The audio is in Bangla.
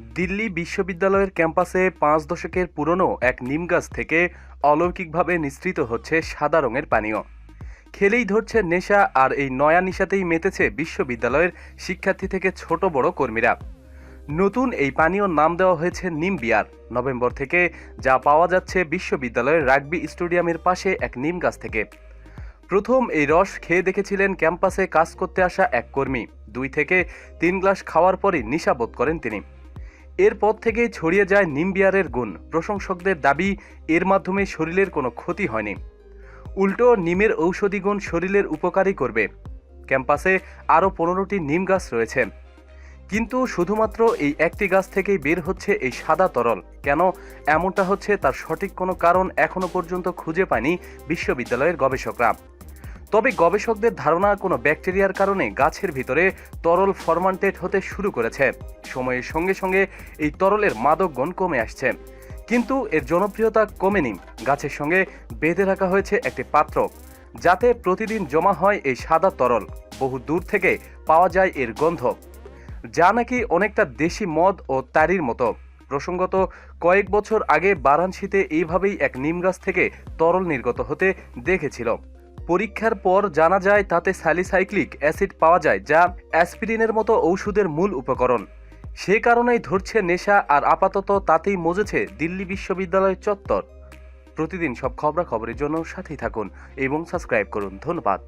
দিল্লি বিশ্ববিদ্যালয়ের ক্যাম্পাসে পাঁচ দশকের পুরনো এক নিম গাছ থেকে অলৌকিকভাবে নিঃসৃত হচ্ছে সাদা রঙের পানীয়। খেলেই ধরছে নেশা আর এই নয়া নিশাতেই মেতেছে বিশ্ববিদ্যালয়ের শিক্ষার্থী থেকে ছোট বড় কর্মীরা। নতুন এই পানীয়র নাম দেওয়া হয়েছে নিম বিয়ার। নভেম্বর থেকে যা পাওয়া যাচ্ছে বিশ্ববিদ্যালয়ের রাগবি স্টেডিয়ামের পাশে এক নিম গাছ থেকে। প্রথম এই রস খেয়ে দেখেছিলেন ক্যাম্পাসে কাজ করতে আসা এক কর্মী। দুই থেকে তিন গ্লাস খাওয়ার পরই নিশাবোধ করেন তিনি। এরপর থেকেই ছড়িয়ে যায় নিম বিয়ারের গুণ। প্রশংসকদের দাবি, এর মাধ্যমে শরীরের কোনো ক্ষতি হয়নি। উল্টো, নিমের ঔষধি গুণ শরীরের উপকারী করবে। ক্যাম্পাসে আরও পনেরোটি নিম গাছ রয়েছে। কিন্তু শুধুমাত্র এই একটি গাছ থেকেই বের হচ্ছে এই সাদা তরল। কেন? এমনটা হচ্ছে তার সঠিক কোনো কারণ এখনও পর্যন্ত খুঁজে পায়নি বিশ্ববিদ্যালয়ের গবেষকরা। তবে গবেষকদের ধারণা, কোনো ব্যাকটেরিয়ার কারণে গাছের ভিতরে তরল ফরমান্টেড হতে শুরু করেছে। সময়ের সঙ্গে সঙ্গে এই তরলের মাদক গুণ কমে আসছে। কিন্তু এর জনপ্রিয়তা কমেনি। গাছের সঙ্গে বেঁধে রাখা হয়েছে একটি পাত্র, যাতে প্রতিদিন জমা হয় এই সাদা তরল। বহু দূর থেকে পাওয়া যায় এর গন্ধ, যা নাকি অনেকটা দেশি মদ ও তারির মতো। প্রসঙ্গত, কয়েক বছর আগে বারাণসীতে এইভাবেই এক নিম গাছ থেকে তরল নির্গত হতে দেখেছিল। পরীক্ষার পর জানা যায় তাতে স্যালিসাইক্লিক অ্যাসিড পাওয়া যায়, যা অ্যাসপিরিনের মতো ঔষধের মূল উপকরণ। সে কারণেই ধরছে নেশা আর আপাতত তাতেই মজেছে দিল্লি বিশ্ববিদ্যালয়ের চত্বর। প্রতিদিন সব খবরাখবরের জন্য সাথেই থাকুন এবং সাবস্ক্রাইব করুন। ধন্যবাদ।